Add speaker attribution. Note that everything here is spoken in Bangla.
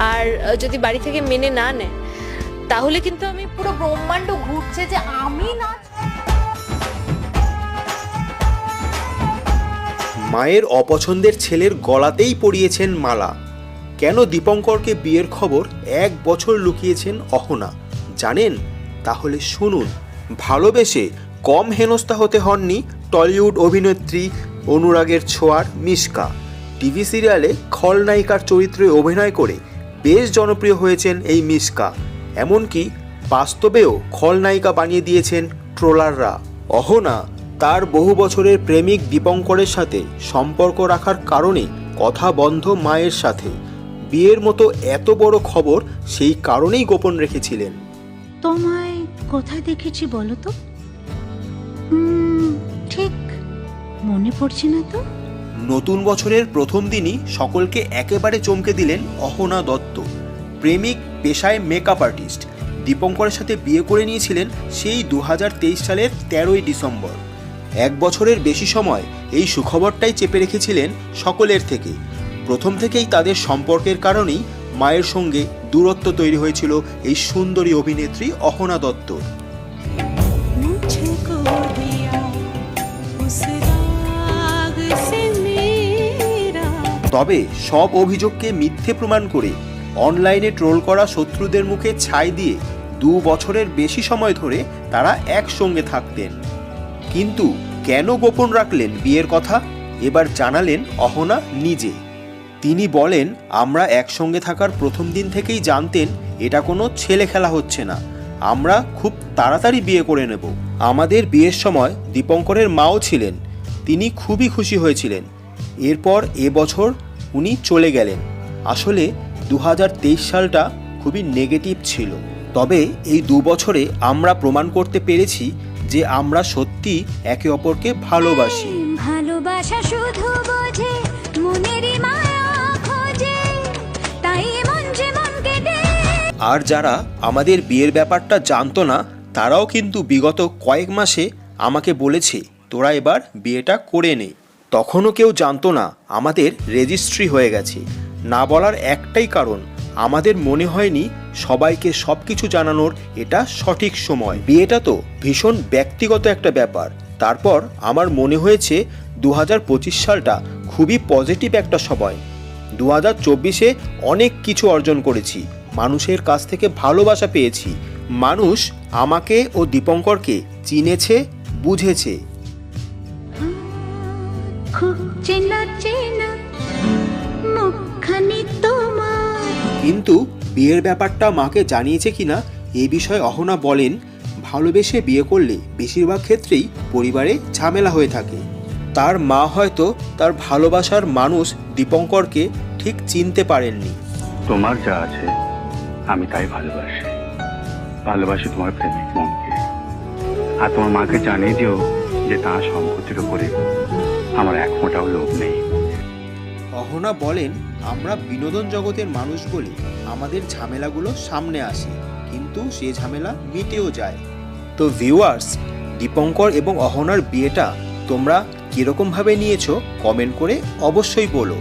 Speaker 1: আর যদি বাড়ি থেকে মেনে না নেয় তাহলে কিন্তু আমি
Speaker 2: পুরো ব্রহ্মাণ্ড ঘুরছে যে আমি না
Speaker 3: মায়ের অপছন্দের ছেলের গলাতেই পরিয়েছেন মালা। কেন দীপঙ্করকে বিয়ের খবর এক বছর লুকিয়েছেন অহনা? জানেন? তাহলে শুনুন। ভালোবেসে কম হেনস্থা হতে হননি টলিউড অভিনেত্রী অনুরাগের ছোঁয়ার মিশকা। টিভি সিরিয়ালে খলনায়িকার চরিত্রে অভিনয় করে বেশ জনপ্রিয় হয়েছেন এই মিশকা এমনকি বাস্তবেও খলনায়িকা বানিয়ে দিয়েছেন ট্রোলাররা। অহনা তার বহু বছরের প্রেমিক দীপঙ্করের সাথে সম্পর্ক রাখার কারণে কথা বন্ধ মায়ের সাথে। বিয়ের মতো এত বড় খবর সেই কারণেই গোপন রেখেছিলেন।
Speaker 4: তোমায় কোথায় দেখেছি বলো তো? ঠিক মনে পড়ছে না তো?
Speaker 3: নতুন বছরের প্রথম দিনই সকলকে একেবারে চমকে দিলেন অহনা দত্ত, প্রেমিক পেশায় মেকআপ আর্টিস্ট দীপঙ্করের সাথে বিয়ে করে নিয়েছিলেন সেই দু হাজার তেইশ সালের তেরোই ডিসেম্বর। এক বছরের বেশি সময় এই সুখবরটাই চেপে রেখেছিলেন সকলের থেকে। প্রথম থেকেই তাদের সম্পর্কের কারণেই মায়ের সঙ্গে দূরত্ব তৈরি হয়েছিল এই সুন্দরী অভিনেত্রী অহনা দত্তর। তবে সব অভিযোগকে মিথ্যে প্রমাণ করে অনলাইনে ট্রোল করা শত্রুদের মুখে ছাই দিয়ে দু বছরের বেশি সময় ধরে তারা একসঙ্গে থাকতেন। কিন্তু কেন গোপন রাখলেন বিয়ের কথা? এবার জানালেন অহনা নিজে। তিনি বলেন, আমরা একসঙ্গে থাকার প্রথম দিন থেকেই জানতেন এটা কোনো ছেলে খেলা হচ্ছে না। আমরা খুব তাড়াতাড়ি বিয়ে করে নেব। আমাদের বিয়ের সময় দীপঙ্করের মাও ছিলেন। তিনি খুবই খুশি হয়েছিলেন। এরপর এবছর উনি চলে গেলেন। আসলে দু হাজার তেইশ সালটা খুবই নেগেটিভ ছিল। তবে এই দু বছরে আমরা প্রমাণ করতে পেরেছি যে আমরা সত্যি একে অপরকে ভালোবাসি।
Speaker 4: ভালোবাসা শুধু বোঝে মনেরই মায়া খোঁজে তাই মন যে মনকে দে
Speaker 3: আর যারা আমাদের বিয়ের ব্যাপারটা জানতো না তারাও কিন্তু বিগত কয়েক মাসে আমাকে বলেছে তোরা এবার বিয়েটা করে নে। তখনও কেউ জানতো না আমাদের রেজিস্ট্রি হয়ে গেছে। না বলার একটাই কারণ, আমাদের মনে হয়নি সবাইকে সব কিছু জানানোর এটা সঠিক সময়। বিয়েটা তো ভীষণ ব্যক্তিগত একটা ব্যাপার। তারপর আমার মনে হয়েছে দু হাজার পঁচিশ সালটা খুবই পজিটিভ একটা সময়। দু হাজার চব্বিশে অনেক কিছু অর্জন করেছি, মানুষের কাছ থেকে ভালোবাসা পেয়েছি। মানুষ আমাকে ও দীপঙ্করকে চিনেছে, বুঝেছে।
Speaker 4: খুব চেনা চেনা মুখখানি তোমার।
Speaker 3: কিন্তু বিয়ের ব্যাপারটা মাকে জানিয়েছে কিনা এ বিষয়ে অহনা বলেন ভালোবেসে বিয়ে করলে বেশিরভাগ ক্ষেত্রেই পরিবারে ঝামেলা হয়ে থাকে। তার মা হয়তো তার ভালোবাসার মানুষ দীপঙ্করকে ঠিক চিনতে পারেননি।
Speaker 5: তোমার যা আছে আমি তাই ভালোবাসি। ভালোবাসি তোমার প্রেমিক মনকে। আর তোমার মাকে জানিয়ে দিও যে তার সম্পত্তির উপরে আমার এক ফোঁটাও লোভ নেই।
Speaker 3: অহনা বলেন, আমরা বিনোদন জগতের মানুষ বলে আমাদের ঝামেলাগুলো সামনে আসে, কিন্তু সে ঝামেলা মিটেও যায়। তো ভিউয়ার্স দীপঙ্কর এবং অহনার বিয়েটা তোমরা কীরকমভাবে নিয়েছো কমেন্ট করে অবশ্যই বলো।